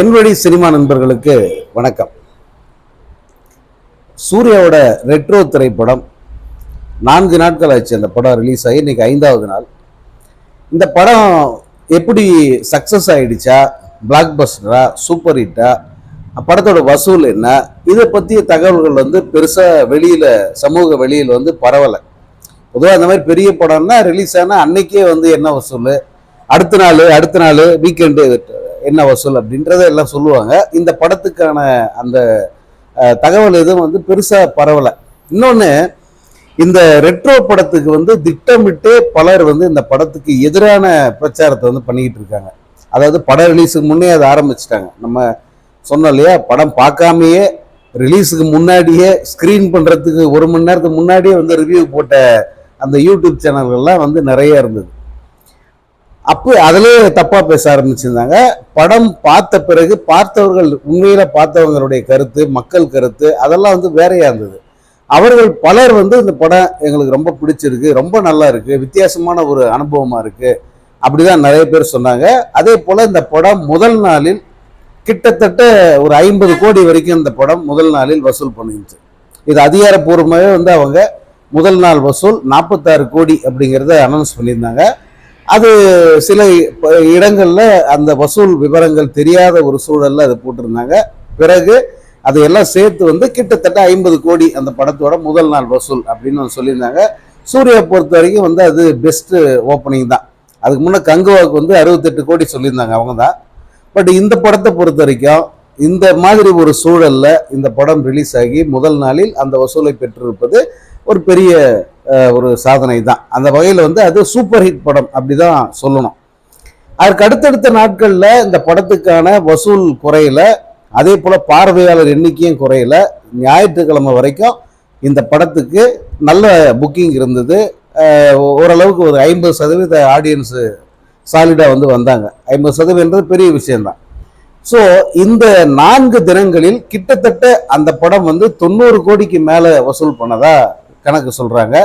என்வழி cinema நண்பர்களுக்கு வணக்கம். சூர்யாவோட ரெட்ரோ திரைப்படம் நான்கு நாட்கள் ஆச்சு அந்த படம் ரிலீஸ் ஆகி இன்னைக்கு ஐந்தாவது நாள். இந்த படம் எப்படி சக்ஸஸ் ஆயிடுச்சா? பிளாக் பஸ்டரா சூப்பர் ஹிட்டா படத்தோட வசூல் என்ன? இதை பற்றிய தகவல்கள் வந்து பெருசாக வெளியில் சமூக வெளியில் வந்து பரவலை. பொதுவாக அந்த மாதிரி பெரிய படம்னா ரிலீஸ் ஆனால் அன்னைக்கே வந்து என்ன வசூல்? அடுத்த நாள் அடுத்த நாள் வீக்கெண்டு என்ன வசூல் அப்படின்றத எல்லாம் சொல்லுவாங்க. இந்த படத்துக்கான அந்த தகவல் எதுவும் வந்து பெருசாக பரவலை. இன்னொன்று இந்த ரெட்ரோ படத்துக்கு வந்து திட்டமிட்டு பலர் வந்து இந்த படத்துக்கு எதிரான பிரச்சாரத்தை வந்து பண்ணிக்கிட்டு இருக்காங்க. அதாவது படம் ரிலீஸுக்கு முன்னே அதை ஆரம்பிச்சிட்டாங்க. நம்ம சொன்னோம் இல்லையா படம் பார்க்காமையே ரிலீஸுக்கு முன்னாடியே ஸ்க்ரீன் பண்ணுறதுக்கு ஒரு மணி நேரத்துக்கு முன்னாடியே வந்து ரிவ்யூ போட்ட அந்த யூடியூப் சேனல்கள்லாம் வந்து நிறைய இருந்தது. அப்போ அதிலே தப்பாக பேச ஆரம்பிச்சிருந்தாங்க. படம் பார்த்த பிறகு பார்த்தவர்கள் உண்மையில் பார்த்தவங்களுடைய கருத்து மக்கள் கருத்து அதெல்லாம் வந்து வேறையாக இருந்தது. அவர்கள் பலர் வந்து இந்த படம் எங்களுக்கு ரொம்ப பிடிச்சிருக்கு ரொம்ப நல்லா இருக்குது வித்தியாசமான ஒரு அனுபவமாக இருக்குது அப்படி தான் நிறைய பேர் சொன்னாங்க. அதே போல் இந்த படம் முதல் நாளில் கிட்டத்தட்ட ஒரு ஐம்பது கோடி வரைக்கும் இந்த படம் முதல் நாளில் வசூல் பண்ணிருச்சு இது அதிகாரப்பூர்வமாகவே வந்து அவங்க முதல் நாள் வசூல் நாற்பத்தாறு கோடி அப்படிங்கிறத அனௌன்ஸ் பண்ணியிருந்தாங்க. அது சில ப- அந்த வசூல் விவரங்கள் தெரியாத ஒரு சூழலில் அதை போட்டிருந்தாங்க. பிறகு அதையெல்லாம் சேர்த்து வந்து கிட்டத்தட்ட ஐம்பது கோடி அந்த படத்தோட முதல் நாள் வசூல் அப்படின்னு சொல்லியிருந்தாங்க. சூர்யா பொறுத்த வரைக்கும் வந்து அது பெஸ்ட்டு ஓப்பனிங் தான். அதுக்கு முன்னே கங்குவாவுக்கு வந்து அறுபத்தெட்டு கோடி சொல்லியிருந்தாங்க அவங்க தான். பட் இந்த படத்தை பொறுத்த வரைக்கும் இந்த மாதிரி ஒரு சூழலில் இந்த படம் ரிலீஸ் ஆகி முதல் நாளில் அந்த வசூலை பெற்றிருப்பது ஒரு பெரிய ஒரு சாதனை தான். அந்த வகையில் வந்து அது சூப்பர் ஹிட் படம் அப்படிதான் சொல்லணும். அதற்கு அடுத்தடுத்த நாட்களில் இந்த படத்துக்கான வசூல் குறையல. அதே போல் பார்வையாளர் எண்ணிக்கையும் குறையல. ஞாயிற்றுக்கிழமை வரைக்கும் இந்த படத்துக்கு நல்ல புக்கிங் இருந்தது. ஓரளவுக்கு ஒரு ஐம்பது சதவீத ஆடியன்ஸு சாலிடாக வந்து வந்தாங்க. ஐம்பது சதவீதன்றது பெரிய விஷயம்தான். ஸோ இந்த நான்கு தினங்களில் கிட்டத்தட்ட அந்த படம் வந்து தொண்ணூறு கோடிக்கு மேலே வசூல் பண்ணதா? கணக்கு சொல்கிறாங்க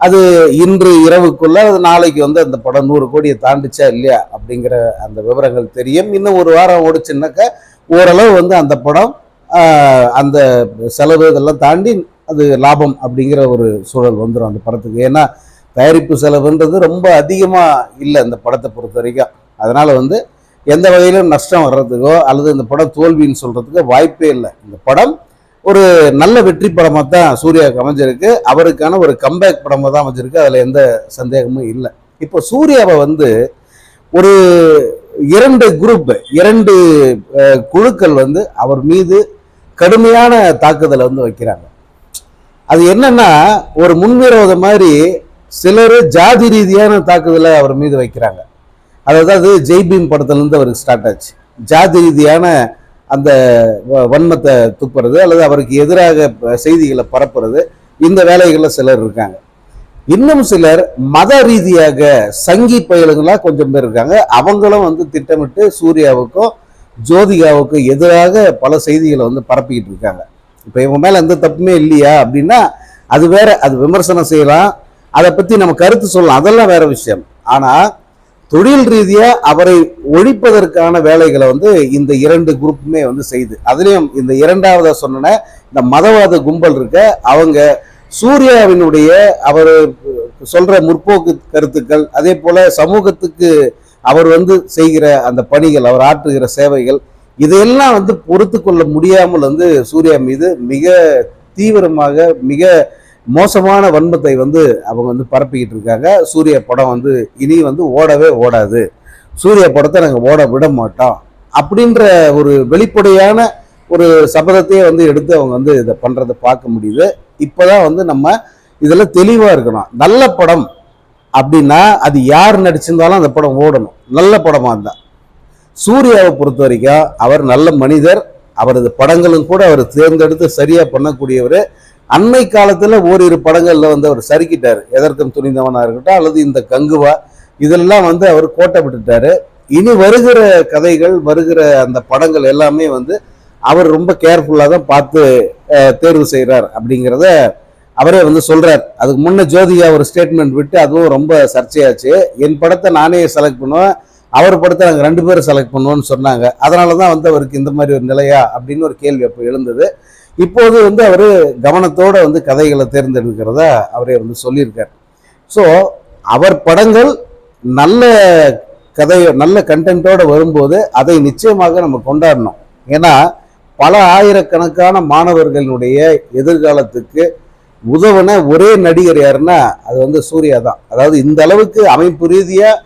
அது இன்று இரவுக்குள்ள அது நாளைக்கு வந்து அந்த படம் நூறு கோடியை தாண்டிச்சா இல்லையா அப்படிங்கிற அந்த விவரங்கள் தெரியும். இன்னும் ஒரு வாரம் ஓடிச்சுன்னாக்க ஓரளவு வந்து அந்த படம் அந்த செலவு இதெல்லாம் தாண்டி அது லாபம் அப்படிங்கிற ஒரு சூழல் வந்துடும் அந்த படத்துக்கு. ஏன்னா தயாரிப்பு செலவுன்றது ரொம்ப அதிகமாக இல்லை இந்த படத்தை பொறுத்த வரைக்கும். அதனால் வந்து எந்த வகையிலும் நஷ்டம் வர்றதுக்கோ அல்லது இந்த படம் தோல்வின்னு சொல்கிறதுக்கோ வாய்ப்பே இல்லை. இந்த படம் ஒரு நல்ல வெற்றி படமாக தான் சூர்யாவுக்கு அமைஞ்சிருக்கு. அவருக்கான ஒரு கம்பேக் படமாக தான் அமைஞ்சிருக்கு. அதில் எந்த சந்தேகமும் இல்லை. இப்போ சூர்யாவை வந்து ஒரு இரண்டு குரூப் இரண்டு குழுக்கள் வந்து அவர் மீது கடுமையான தாக்குதலை வந்து வைக்கிறாங்க. அது என்னன்னா ஒரு முன்விரோத மாதிரி சிலர் ஜாதி ரீதியான தாக்குதலை அவர் மீது வைக்கிறாங்க. அதாவது ஜெய்பீம் படத்துலேருந்து அவருக்கு ஸ்டார்ட் ஆச்சு. ஜாதி ரீதியான அந்த வ- வன்மத்தை துப்புறது அல்லது அவருக்கு எதிராக செய்திகளை பரப்புறது இந்த வேலைகளில் சிலர் இருக்காங்க. இன்னும் சிலர் மத ரீதியாக சங்கி பயலுங்களா கொஞ்சம் பேர் இருக்காங்க. அவங்களும் வந்து திட்டமிட்டு சூர்யாவுக்கும் ஜோதிகாவுக்கும் எதிராக பல செய்திகளை வந்து பரப்பிக்கிட்டு இருக்காங்க. இப்போ இவங்க மேலே எந்த தப்புமே இல்லையா அப்படின்னா அது வேற அது விமர்சனம் செய்யலாம். அதை பற்றி நம்ம கருத்து சொல்லலாம். அதெல்லாம் வேற விஷயம். ஆனால் தொழில் ரீதியாக அவரை ஒழிப்பதற்கான வேலைகளை வந்து இந்த இரண்டு குரூப்புமே வந்து செய்து. அதுலேயும் இந்த இரண்டாவதாக சொன்ன இந்த மதவாத கும்பல் இருக்க அவங்க சூர்யாவினுடைய அவர் சொல்கிற முற்போக்கு கருத்துக்கள் அதே போல் சமூகத்துக்கு அவர் வந்து செய்கிற அந்த பணிகள் அவர் ஆற்றுகிற சேவைகள் இதையெல்லாம் வந்து பொறுத்து கொள்ள முடியாமல் வந்து சூர்யா மீது மிக தீவிரமாக மிக மோசமான வன்மத்தை வந்து அவங்க வந்து பரப்பிக்கிட்டு இருக்காங்க. சூர்யா படம் வந்து இனி வந்து ஓடவே ஓடாது. சூர்யா படத்தை நாங்கள் ஓட விட மாட்டோம். அப்படின்ற ஒரு வெளிப்படையான ஒரு சபதத்தையே வந்து எடுத்து அவங்க வந்து இதை பண்ணுறதை பார்க்க முடியுது. இப்போதான் வந்து நம்ம இதில் தெளிவாக இருக்கணும். நல்ல படம் அப்படின்னா அது யார் நடிச்சிருந்தாலும் அந்த படம் ஓடணும். நல்ல படமாக இருந்தால் சூர்யாவை பொறுத்த வரைக்கும் அவர் நல்ல மனிதர். அவரது படங்களும் கூட அவர் தேர்ந்தெடுத்து சரியாக பண்ணக்கூடியவர். அண்மை காலத்தில் ஓரிரு படங்களில் வந்து அவர் சறுக்கிட்டார். எதற்கும் துணிந்தவனாக இருக்கட்டும் அல்லது இந்த கங்குவா இதெல்லாம் வந்து அவர் கோட்டை விட்டுட்டாரு. இனி வருகிற கதைகள் வருகிற அந்த படங்கள் எல்லாமே வந்து அவர் ரொம்ப கேர்ஃபுல்லாக தான் பார்த்து தேர்வு செய்கிறார் அப்படிங்கிறத அவரே வந்து சொல்கிறார் அதுக்கு முன்னே ஜோதிகா ஒரு ஸ்டேட்மெண்ட் விட்டு அதுவும் ரொம்ப சர்ச்சையாச்சு. என் படத்தை நானே செலக்ட் பண்ணுவேன் அவர் படத்தை நாங்கள் ரெண்டு பேரும் செலக்ட் பண்ணுவோம்னு சொன்னாங்க. அதனால தான் வந்து அவருக்கு இந்த மாதிரி ஒரு நிலையா அப்படின்னு ஒரு கேள்வி அப்போ எழுந்தது. இப்போது வந்து அவர் கவனத்தோடு வந்து கதைகளை தேர்ந்தெடுக்கிறதா அவரே வந்து சொல்லியிருக்கார். ஸோ அவர் படங்கள் நல்ல கதை நல்ல கண்டென்ட்டோடு வரும்போது அதை நிச்சயமாக நம்ம கொண்டாடணும். ஏன்னா பல ஆயிரக்கணக்கான மாணவர்களுடைய எதிர்காலத்துக்கு உதவுன ஒரே நடிகர் யாருன்னா அது வந்து சூர்யா தான். அதாவது இந்த அளவுக்கு அமைப்பு ரீதியாக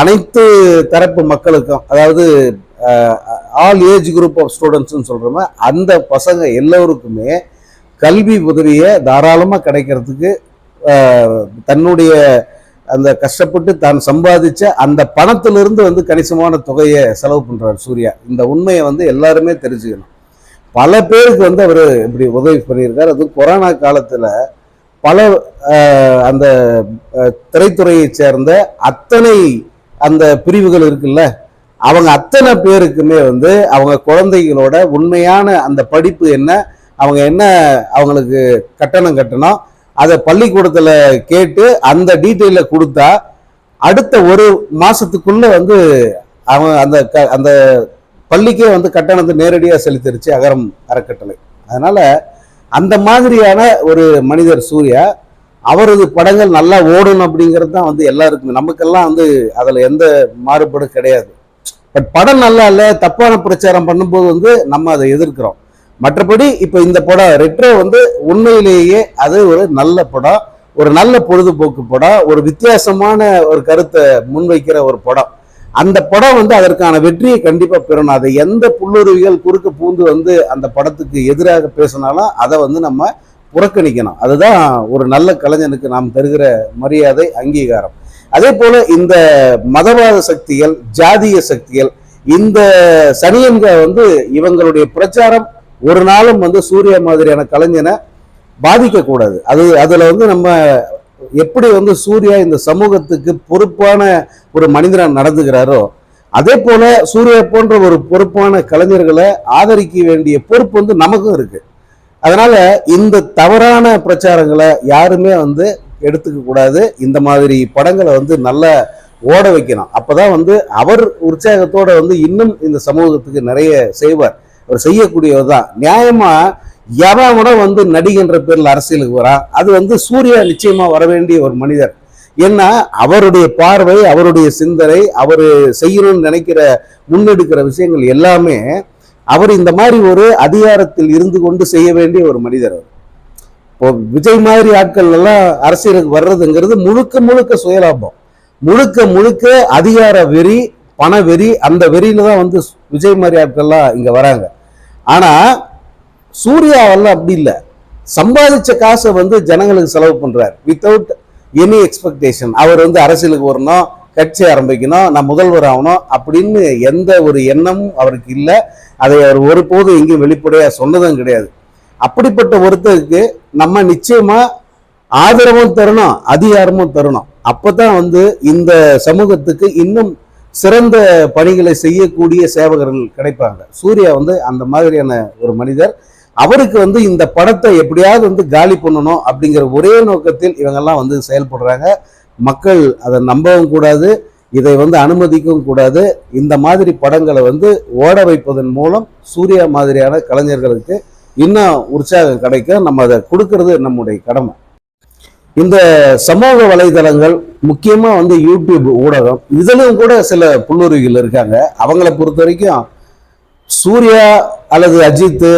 அனைத்து தரப்பு மக்களுக்கும் அதாவது ஆல் ஏஜ் குரூப் ஆஃப் ஸ்டூடெண்ட்ஸ்னு சொல்கிறோமே அந்த பசங்க எல்லோருக்குமே கல்வி உதவியை தாராளமாக கிடைக்கிறதுக்கு தன்னுடைய அந்த கஷ்டப்பட்டு தான் சம்பாதிச்ச அந்த பணத்திலிருந்து வந்து கணிசமான தொகையை செலவு பண்ணுறார் சூர்யா. இந்த உண்மையை வந்து எல்லாருமே தெரிஞ்சுக்கணும். பல பேருக்கு வந்து அவர் இப்படி உதவி பண்ணியிருக்காரு. அது கொரோனா காலத்தில் பல அந்த திரைத்துறையைச் திரைத்துறையை சேர்ந்த அத்தனை அந்த பிரிவுகள் இருக்குல்ல அவங்க அத்தனை பேருக்குமே வந்து அவங்க குழந்தைகளோட உண்மையான அந்த படிப்பு என்ன அவங்க என்ன அவங்களுக்கு கட்டணம் கட்டணும் அதை பள்ளிக்கூடத்தில் கேட்டு அந்த டீட்டெயில கொடுத்தா அடுத்த ஒரு மாதத்துக்குள்ளே வந்து அவன் அந்த க- அந்த பள்ளிக்கே வந்து கட்டணத்தை நேரடியாக செலுத்திருச்சு அகரம் அறக்கட்டளை. அதனால் அந்த மாதிரியான ஒரு மனிதர் சூர்யா அவரது படங்கள் நல்லா ஓடணும் அப்படிங்கிறது தான் வந்து எல்லாருக்குமே நமக்கெல்லாம் வந்து அதில் எந்த மாறுபாடும் கிடையாது. பட் படம் நல்லா இல்லை தப்பான பிரச்சாரம் பண்ணும்போது வந்து நம்ம அதை எதிர்க்கிறோம். மற்றபடி இப்போ இந்த படம் ரெட்ரோ வந்து உண்மையிலேயே அது ஒரு நல்ல படம் ஒரு நல்ல பொழுதுபோக்கு படம் ஒரு வித்தியாசமான ஒரு கருத்தை முன்வைக்கிற ஒரு படம். அந்த படம் வந்து அதற்கான வெற்றியை கண்டிப்பாக பெறணும். அதை எந்த புல்லுருவிகள் குறுக்க பூந்து வந்து அந்த படத்துக்கு எதிராக பேசினாலும் அதை வந்து நம்ம புறக்கணிக்கணும். அதுதான் ஒரு நல்ல கலைஞனுக்கு நாம் தருகிற மரியாதை அங்கீகாரம். அதே போல இந்த மதவாத சக்திகள் ஜாதிய சக்திகள் இந்த சனியன்க வந்து இவங்களுடைய பிரச்சாரம் ஒரு நாளும் வந்து சூர்யா மாதிரியான கலைஞனை பாதிக்கக்கூடாது. அது அதுல வந்து நம்ம எப்படி வந்து சூர்யா இந்த சமூகத்துக்கு பொறுப்பான ஒரு மனிதனாக நடந்துகிறாரோ அதே போல சூர்யா போன்ற ஒரு பொறுப்பான கலைஞர்களை ஆதரிக்க வேண்டிய பொறுப்பு வந்து நமக்கும் இருக்கு. அதனால இந்த தவறான பிரச்சாரங்களை யாருமே வந்து எடுத்துக்க கூடாது இந்த மாதிரி படங்களை வந்து நல்லா ஓட வைக்கணும். அப்பதான் வந்து அவர் உற்சாகத்தோட வந்து இன்னும் இந்த சமூகத்துக்கு நிறைய செய்வார். அவர் செய்யக்கூடியவர் தான். நியாயமா எவன் கூட வந்து நடிகன்ற பேர்ல அரசியலுக்கு வரான் அது வந்து சூர்யா நிச்சயமா வர வேண்டிய ஒரு மனிதர். ஏன்னா அவருடைய பார்வை அவருடைய சிந்தனை அவர் செய்யணும்னு நினைக்கிற முன்னெடுக்கிற விஷயங்கள் எல்லாமே அவர் இந்த மாதிரி ஒரு அதிகாரத்தில் இருந்து கொண்டு செய்ய வேண்டிய ஒரு மனிதர் அவர். விஜய் மாதிரி ஆட்கள் எல்லாம் அரசியலுக்கு வர்றதுங்கிறது முழுக்க முழுக்க சுயலாபம். முழுக்க முழுக்க அதிகார வெறி பண வெறி அந்த வெறியில தான் வந்து விஜய் மாதிரி ஆட்கள்லாம் இங்க வராங்க. ஆனா சூர்யாவெல்லாம் அப்படி இல்லை. சம்பாதிச்ச காசை வந்து ஜனங்களுக்கு செலவு பண்றார். வித்தவுட் எனி எக்ஸ்பெக்டேஷன் அவர் வந்து அரசியலுக்கு வரணும் கட்சி ஆரம்பிக்கணும் நான் முதல்வர் ஆகணும் அப்படின்னு எந்த ஒரு எண்ணமும் அவருக்கு இல்லை. அதை அவர் ஒருபோதும் எங்கேயும் வெளிப்படையாக சொன்னதும் கிடையாது. அப்படிப்பட்ட ஒருத்தருக்கு நம்ம நிச்சயமா ஆதரவும் தரணும் அதிகாரமும் தரணும். அப்பதான் வந்து இந்த சமூகத்துக்கு இன்னும் சிறந்த பணிகளை செய்யக்கூடிய சேவகர்கள் கிடைப்பாங்க. சூர்யா வந்து அந்த மாதிரியான ஒரு மனிதர். அவருக்கு வந்து இந்த படத்தை எப்படியாவது வந்து காலி பண்ணணும் அப்படிங்கிற ஒரே நோக்கத்தில் இவங்கெல்லாம் வந்து செயல்படுறாங்க. மக்கள் அதை நம்பவும் கூடாது இதை வந்து அனுமதிக்கவும் கூடாது. இந்த மாதிரி படங்களை வந்து ஓட வைப்பதன் மூலம் சூர்யா மாதிரியான கலைஞர்களுக்கு இன்னும் உற்சாகம் கிடைக்கும் நம்ம அதை கொடுக்கறது நம்முடைய கடமை. இந்த சமூக வலைதளங்கள் முக்கியமாக வந்து யூடியூப் ஊடகம் இதிலும் கூட சில புல்லுருவிகள் இருக்காங்க. அவங்கள பொறுத்த வரைக்கும் சூர்யா அல்லது அஜித்து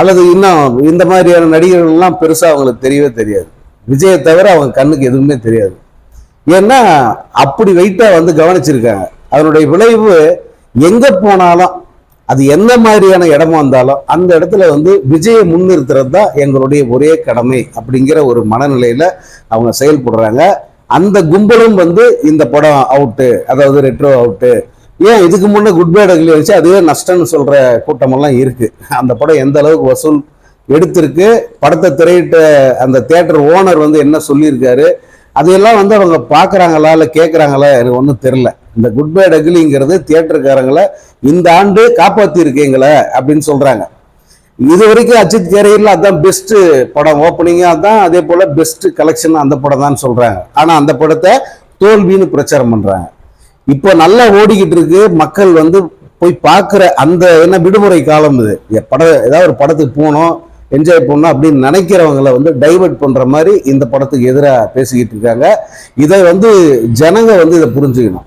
அல்லது இன்னும் இந்த மாதிரியான நடிகர்கள்லாம் பெருசாக அவங்களுக்கு தெரியவே தெரியாது. விஜயை தவிர அவங்க கண்ணுக்கு எதுவுமே தெரியாது. ஏன்னா அப்படி வெயிட்டாக வந்து கவனிச்சிருக்காங்க. அதனுடைய விளைவு எங்கே போனாலும் அது எந்த மாதிரியான இடமா இருந்தாலும் அந்த இடத்துல வந்து விஜயை முன்னிறுத்துறது தான் எங்களுடைய ஒரே கடமை அப்படிங்கிற ஒரு மனநிலையில அவங்க செயல்படுறாங்க. அந்த கும்பலும் வந்து இந்த படம் அவுட்டு அதாவது ரெட்ரோ அவுட்டு ஏன் இதுக்கு முன்னே குட் பேட் அக்லி வச்சு அதுவே நஷ்டம்னு சொல்ற கூட்டமெல்லாம் இருக்கு. அந்த படம் எந்த அளவுக்கு வசூல் எடுத்திருக்கு படத்தை திரையிட்ட அந்த தியேட்டர் ஓனர் வந்து என்ன சொல்லியிருக்காரு அதையெல்லாம் வந்து அவங்க பார்க்குறாங்களா இல்லை கேட்குறாங்களா எனக்கு ஒன்றும் தெரில இந்த குட் பை டக்லிங்கிறது தியேட்டருக்காரங்களை இந்த ஆண்டு காப்பாற்றி இருக்கீங்களே அப்படின்னு சொல்கிறாங்க இது வரைக்கும் அஜித் கேரியரில் அதுதான் பெஸ்ட்டு படம் ஓப்பனிங்காக தான் அதே போல் பெஸ்ட்டு கலெக்ஷன் அந்த படம் தான் சொல்கிறாங்க ஆனால் அந்த படத்தை தோல்வின்னு பிரச்சாரம் பண்ணுறாங்க இப்போ நல்லா ஓடிக்கிட்டு இருக்கு. மக்கள் வந்து போய் பார்க்குற அந்த என்ன விடுமுறை காலம் இது. எ- ஏதாவது ஒரு படத்துக்கு போகணும் என்ஜாய் பண்ணணும் அப்படின்னு நினைக்கிறவங்கள வந்து டைவர்ட் பண்ணுற மாதிரி இந்த படத்துக்கு எதிராக பேசிக்கிட்டு இருக்காங்க. இதை வந்து ஜனங்க வந்து இதை புரிஞ்சுக்கணும்.